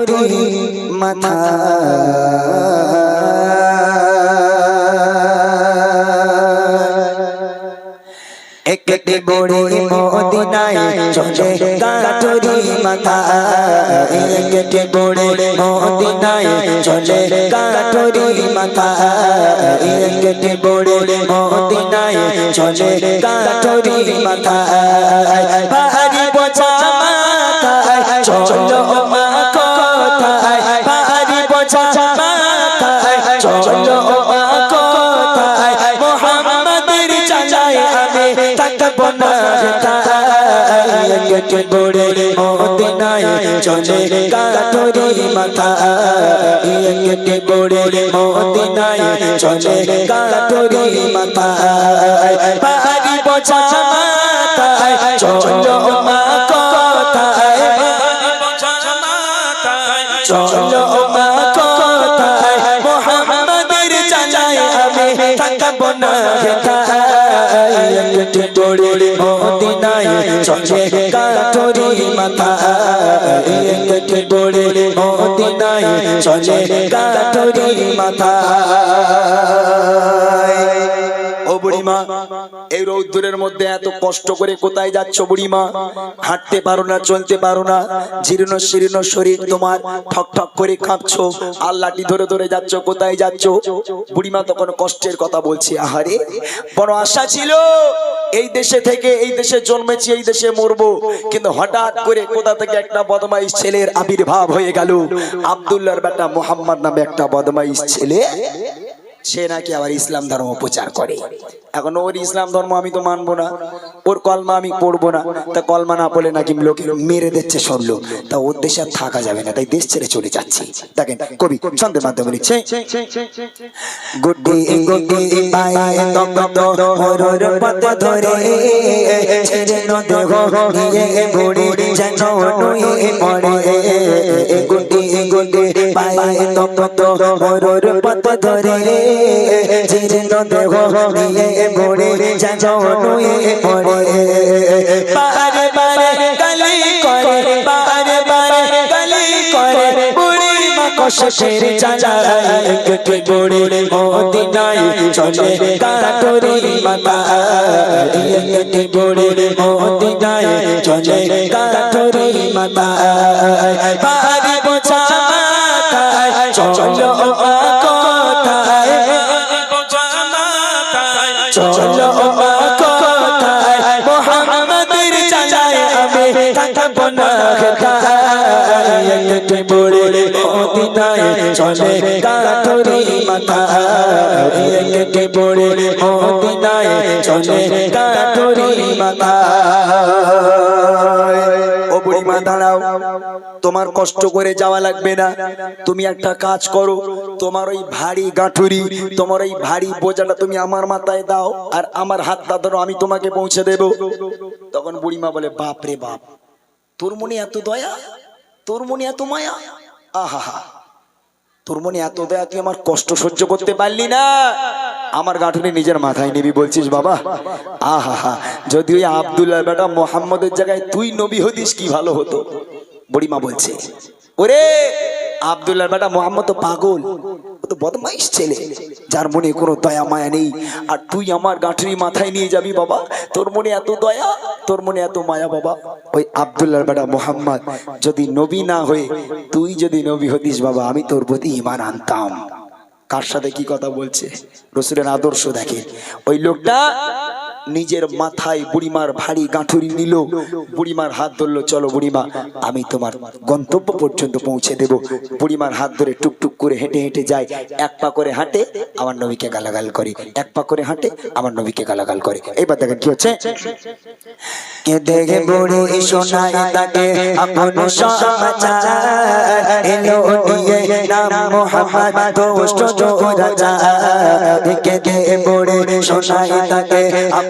কাটরি মাথা। একটি বড়ি মদিনায় চলে কাটরি মাথা। একটি বড়ি মদিনায় চলে কাটরি মাথা। একটি বড়ি মদিনায় চলে কাটরি মাথা। কে বড়ে মদিনায় চলে কাটরি মাথা। কে বড়ে মদিনায় চলে কাটরি মাথা। পাহাড়ি বোঝা মাথায়, চলো মা কোথায়। চলো মা কোথায়, মোহাম্মদের চাচায় আমি থাকব না একটি বড়ে মদিনায় চলে কাঠরি মাথা একটি বড়ে মদিনায় চলে কাঠরি মাথা। বুড়িমা, এই রৌদ্রের মধ্যে এত কষ্ট করে কোথায় যাচ্ছ বুড়িমা? হাঁটতে পারো না, চলতে পারো না, জীর্ণ শীর্ণ শরীর তোমার ঠক ঠক করে কাঁপছো আর ধরে ধরে যাচ্ছ, কোথায় যাচ্ছ? বুড়িমা তখন কষ্টের কথা বলছে, আহারে, বড় আশা ছিল, এই দেশে থেকে এই দেশে জন্মেছি, এই দেশে মরবো, কিন্তু হঠাৎ করে কোথা থেকে একটা বদমাইশ ছেলের আবির্ভাব হয়ে গেল, আব্দুল্লাহর বেটা মোহাম্মদ নামে একটা বদমাইশ ছেলে, সে নাকি আবার ইসলাম ধর্ম প্রচার করে। এখন ওর ইসলাম ধর্ম আমি তো মানবো না, ওর কলমা আমি পড়ব না। তা কলমা না পড়লে নাকি লোকে মেরে দিচ্ছে সব লোক। তা ওর দেশে থাকা যাবে না, তাই দেশ ছেড়ে চলে যাচ্ছি। দেখেন, কবি ছন্দের মাধ্যমে লিখছে গুড্ডি গুড্ডি পায়ে ধরে ছেড়ে ন দেহ নিয়ে বুড়ি যেন নুয়ে পড়ে বারে বারে গলি করে বারে বারে গলি করে। বুড়ি মা কষ্টের চালায় একটি বড়ে মদিনায় চলে। কাটরি মাতা, একটি বড়ে মদিনায় চলে। কাটরি মাতা, পাহাড়ি বোঝা মাথায় চলো একটি বড়ে মদিনায় চলে কাঠরি তোমার কষ্ট করে যাওয়া লাগবে না। তুমি একটা কাজ করো। তোমার ওই ভারী গাঁঠুরি, তোমার ওই ভারী বোঝাটা তুমি আমার মাথায় দাও আর আমার হাতটা ধরো, আমি তোমাকে পৌঁছে দেব। তখন বুড়িমা বলে, বাপ রে বাপ, তোর মনে এত দয়া? তোর মনে এত মায়া? আহা তোর মনে এত দয়া তুই আমার কষ্ট সহ্য করতে পারলি না? আমার গাঁঠুনি নিজের মাথায় নিবি বলছিস বাবা? আহা, হা। যদি ওই আবদুল্লাহ বেটা মোহাম্মদের জায়গায় তুই নবী হতিস, কি ভালো হতো? বুড়িমা বলছে, ওরে আবদুল্লাহ বেটা মোহাম্মদ তো পাগল তো বদমাইশ ছেলে, যার মনে কোনো দয়া মায়া নেই। আর তুই আমার গাঁঠুনি মাথায় নিয়ে যাবি বাবা, তোর মনে এত দয়া, তোর মনে এত মায়া বাবা। ওই আবদুল্লাহ বেটা মোহাম্মদ যদি নবী না হয়ে, তুই যদি নবী হতিস বাবা, আমি তোর প্রতি ইমান আনতাম। কার সাথে কি কথা বলছে? রসুলের আদর্শ দেখে ওই লোকটা নিজের মাথায় বুড়িমার ভারী গাঁঠুরি নিল। বুড়িমার হাত ধরলো, চলো বুড়িমা, আমি তোমার গন্তব্য পর্যন্ত পৌঁছে দেব। বুড়িমার হাত ধরে টুকটুক করে হেঁটে হেঁটে যায়। এক পা করে হাঁটে, আমার নবীকে গালাগাল করে। এক পা করে হাঁটে, আমার নবীকে গালাগাল করে। এবার দেখেন কি হচ্ছে? কে তাকে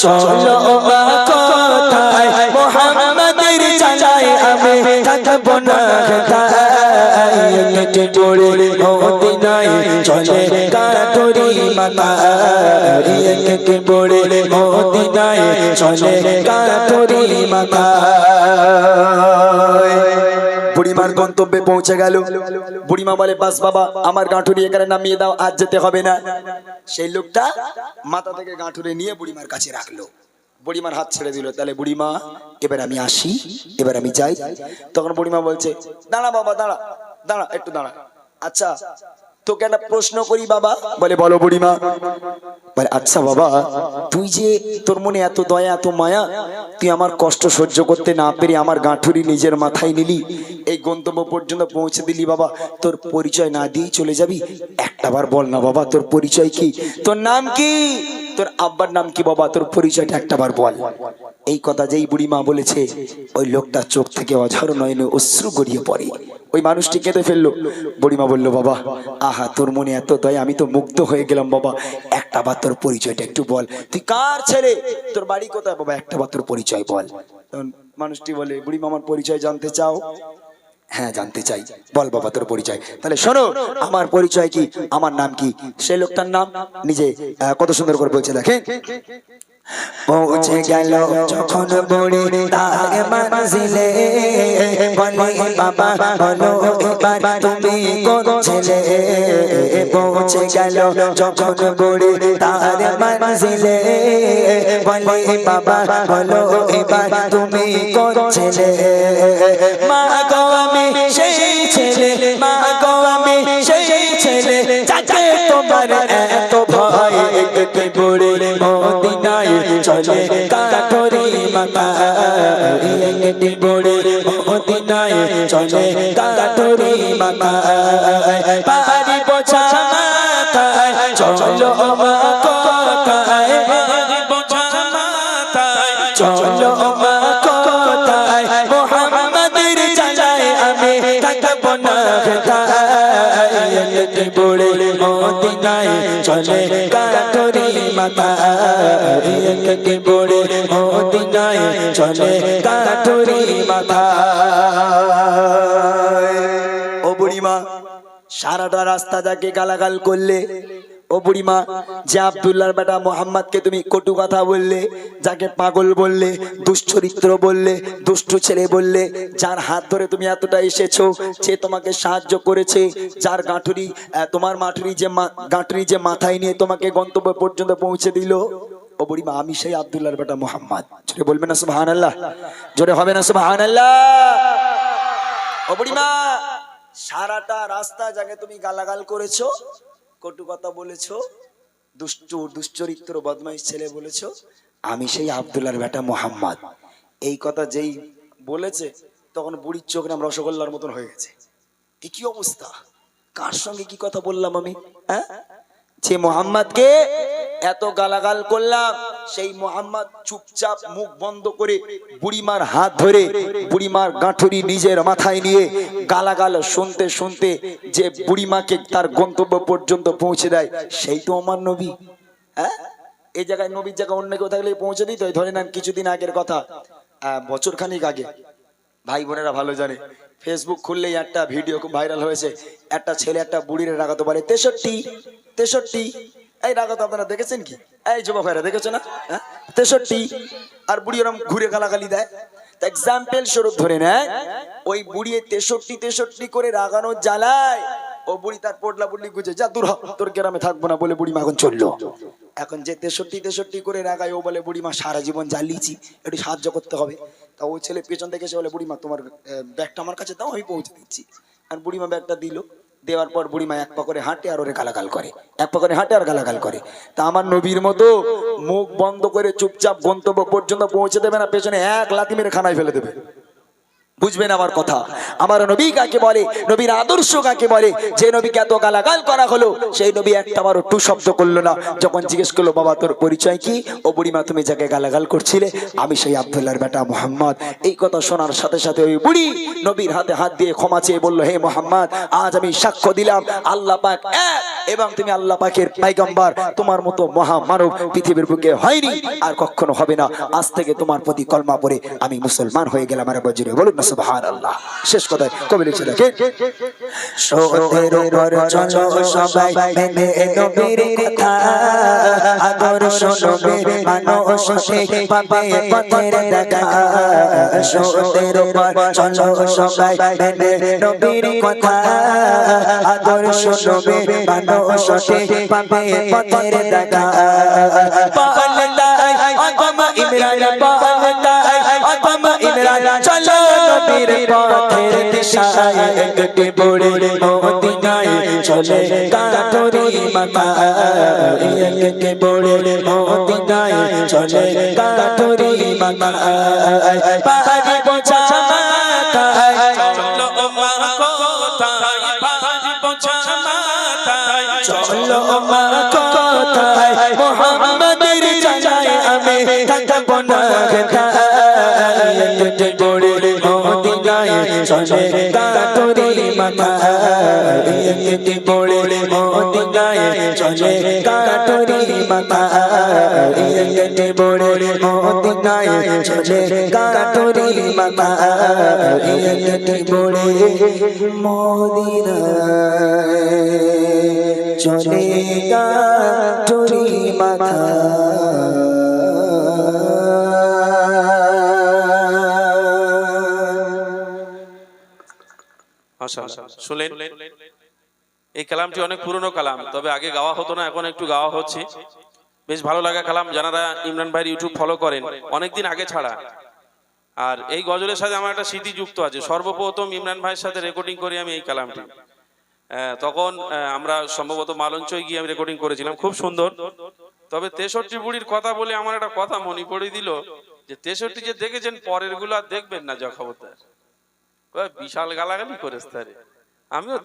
চলো মা কথায় মোহাম্মদের চাচাই আমি থাকব না কেটে পড়ে মদিনায় চলে কাঠরি মাথা কেটে পড়ে মদিনায় চলে কাঠরি মাথা বুড়িমার গন্তব্যে পৌঁছে গেল। বুড়িমা বলে, বাস বাবা, আমার গাঁঠুরি এখানে নামিয়ে দাও আজ যেতে হবে না। সেই লোকটা মাথা থেকে গাঁঠুরি নিয়ে বুড়িমার কাছে রাখল। বুড়িমার হাত ছেড়ে দিল, তাহলে বুড়িমা, এবার আমি আসি, এবার আমি যাই। তখন বুড়িমা বলছে, দাঁড়া বাবা, দাঁড়া দাঁড়া, একটু দাঁড়া। আচ্ছা তোকে একটা প্রশ্ন করি বাবা। বলে, বলো বুড়িমা। বলে আচ্ছা বাবা, তুই যে তোর মনে এত দয়া, এত মায়া, তুই আমার কষ্ট সহ্য করতে না পেরে আমার গাঁঠুরি নিজের মাথায় নিলি, এই গন্তব্য পর্যন্ত পৌঁছে দিলি বাবা। তোর পরিচয় না দিয়েই চলে যাবি? একটাবার বল না বাবা, তোর পরিচয় কি? তোর নাম কি? তোর আব্বার নাম কি বাবা? তোর পরিচয়টা একটাবার বল। এই কথা যেই বুড়িমা বলেছে, ওই লোকটা চোখ থেকে অঝর নয়নে অশ্রু গড়িয়ে পড়ে। ওই মানুষটি কেঁদে ফেলল। বুড়িমা বলল, বাবা, আহা, তোর মনে এত দয়, আমি তো মুগ্ধ হয়ে গেলাম, বাবা। একটা বার তোর পরিচয়টা একটু বল। তুই কার ছেলে? তোর বাড়ি কোথায়, বাবা? একটা বার তোর পরিচয় বল। মানুষটি বলে, বুড়িমা, আমার পরিচয় জানতে চাও? হ্যাঁ জানতে চাই। বল, বাবা, তোর পরিচয়। তাহলে শোনো, আমার পরিচয় কি? আমার নাম কি? সেই লোকটার নাম নিজে কত সুন্দর করে বলছে, দেখেন। পৌঁছে গেল যখন বড়ে তার মানজিলে বলে বাবা বলো এবার তুমি কোন ছেলে পৌঁছে গেল যখন বড়ে তার মানজিলে বলে বাবা বলো এবার তুমি কোন ছেলে মা গো আমি সেই কাঠরি মাথা একটি মদিনায় চলে কাঠরি মাথা পাহাড়ি বোঝা চলো মা কোথায় চলো মা কোথায় মোহাম্মদের চাচাই আমি থাকব না একটি বড়ে মদিনায় চলে মাথা একটি বড়ে মদিনায় চলে কাঠুরি মাথা। ও বুড়িমা সারাটা রাস্তা যাকে গালাগাল করলে ও বুড়িমা, যে আব্দুল্লাহর বেটা মোহাম্মদকে তুমি কটু কথা বললে, যাকে পাগল বললে, দুশ্চরিত্র বললে, দুষ্টু ছেলে বললে, যার হাত ধরে তুমি এতটা এসেছ সে তোমাকে সাহায্য করেছে, যার গাঁঠুরি তোমার মাঠুরি যে গাঁঠুরি যে মাথায় নিয়ে তোমাকে গন্তব্য পর্যন্ত পৌঁছে দিল, ও বুড়িমা, আমি সেই আব্দুল্লাহর বেটা মোহাম্মদ। জোরে বলবে না সুবাহান আল্লাহ জোরে হবে না সুবাহান আল্লাহ ও বুড়িমা, সারাটা রাস্তা যাকে তুমি গালাগাল করেছ কটু কথা বলেছ? দুষ্ট, দুশ্চরিত্র, বদমাইশ ছেলে বলেছ? আমি সেই আব্দুল্লাহর বেটা মোহাম্মদ। এই কথা যেই বলেছে, তখন বুড়ির চোখ নাম রসগোল্লার মতন হয়ে গেছে। কি কি অবস্থা? কার সঙ্গে কি কথা বললাম আমি হ্যাঁ? যে মোহাম্মদকে এত গালাগাল করলাম সেই মোহাম্মদ চুপচাপ মুখ বন্ধ করে বুড়িমার হাত ধরে বুড়িমার গাঁঠুরি নিজের মাথায় নিয়ে গালাগাল শুনতে শুনতে যে বুড়িমাকে তার গন্তব্য পর্যন্ত পৌঁছে দেয়, সেই তো আমার নবী। হ্যাঁ? এই জায়গায় নবীর জায়গায় অন্য কেউ থাকলে পৌঁছে দিত? ধরে নেন কিছুদিন আগের কথা। বছর খানিক আগে। ভাই বোনেরা ভালো জানে ফেসবুক খুললেই একটা ভিডিও খুব ভাইরাল হয়েছে। একটা ছেলে একটা বুড়িরে রাগাতে পারে তেষট্টি তেষট্টি এই রাগাতে আপনারা দেখেছেন কি? এই যুবক ভাইরা, দেখেছ না? হ্যাঁ? তেষট্টি, আর বুড়ি ওরম ঘুরে গালাগালি দেয়। এক্সাম্পল স্বরূপ ধরে নেয়, ওই বুড়ি তেষট্টি তেষট্টি করে রাগানোর জ্বালায়, ও বুড়ি তার পোটলা পুটলি গুছে যা দূর তোর গ্রামে থাকব না বলে বুড়ি মা এখন চলল। এখন যে তেষট্টি তেষট্টি করে রাগায়, ও বলে, বুড়ি মা, সারা জীবন জ্বালিয়েছি, একটু সাহায্য করতে হবে। তা ওই ছেলে পেছন থেকে এসে বলে বুড়িমা তোমার ব্যাগটা আমার কাছে দাও, আমি পৌঁছে দিচ্ছি। আর বুড়িমা ব্যাগটা দিল। দেওয়ার পর বুড়িমা এক পাকড়ে হাঁটে আর ওরে গালাগাল করে, এক পাকড়ে হাঁটে আর গালাগাল করে। তা আমার নবীর মতো মুখ বন্ধ করে চুপচাপ গন্তব্য পর্যন্ত পৌঁছে দেবে না, পেছনে এক লাতি মেরে খানায় ফেলে দেবে। বুঝবেন আমার কথা। আমার নবী কাকে বলে, নবীর আদর্শ কাকে বলে? যে নবীকে এত গালাগাল করা হলো, সেই নবী একটা বারো টু শব্দ করল না। যখন জিজ্ঞেস করল, বাবা, তোর পরিচয় কি? ও বুড়িমা, তুমি যাকে গালাগাল করছিলে, আমি সেই আবদুল্লাহর বেটা মোহাম্মদ। এই কথা শোনার সাথে সাথে ওই বুড়ি নবীর হাতে হাত দিয়ে ক্ষমা চেয়ে বলল, হে মোহাম্মদ, আজ আমি সাক্ষ্য দিলাম, আল্লাহ পাক এবং তুমি আল্লাহ পাকের পাইগম্বার। তোমার মতো মহামানব পৃথিবীর বুকে হয়নি, আর কখনো হবে না। আজ থেকে তোমার প্রতি কলমা পড়ে আমি মুসলমান হয়ে গেলাম। আর বজরে, বলুন না সুবহানাল্লাহ। শেষ কথায় কবি লিখছে দেখেন সোতের উপর চলো সবাই মেনে নবীর কথা। আদর্শ নবীর মানুষ ঠিক পাবে পথের দেখা। সোতের উপর চলো সবাই মেনে নবীর কথা। আদর্শ নবীর মানুষ ঠিক পাবে পথের দেখা। পালতাই পথের দিশায় একটি বড়ে মদিনায় চলে। কাটরি মাতা একটি বড়ে মদিনায় চলে। কাটরি মাতা পাহাড়ি বোঝা মাথায় চলো মা কোথায় বাড়ি বোঝা মাথায় চলো মা কোথায় মোহাম্মদের জানায় আমি থাকব না। মদিনায় চলে কাটরি মাতা একটি বড়ে মদিনায় চলে কাটরি মাতা একটি বড়ে মদিনায় চলে কাটরি মাতা একটি বড়ে মদিনায় চলে কাটরি মাথা মাশাআল্লাহ। শুনলেন এই কালামটি অনেক পুরনো কালাম তবে আগে গাওয়া হতো না এখন একটু গাওয়া হচ্ছে। বেশ ভালো লাগা কালাম যারা ইমরান ভাইয়ের ইউটিউব ফলো করেন অনেকদিন আগে ছাড়া। আর এই গজলের সাথে আমার একটা স্মৃতি যুক্ত আছে। সর্বপ্রথম ইমরান ভাইয়ের সাথে রেকর্ডিং করি আমি এই কালামটি। তখন আমরা সম্ভবত মালঞ্চয় গিয়ে আমি রেকর্ডিং করেছিলাম খুব সুন্দর। তবে তেষট্টি বুড়ির কথা বলে আমার একটা কথা মনে পড়ে দিল যে তেষট্টি যে দেখেছেন পরেরগুলো আর দেখবেন না যা খবরদার। বিশাল গালাগালি করেছে আমিও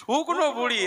শুকনো বুড়ি।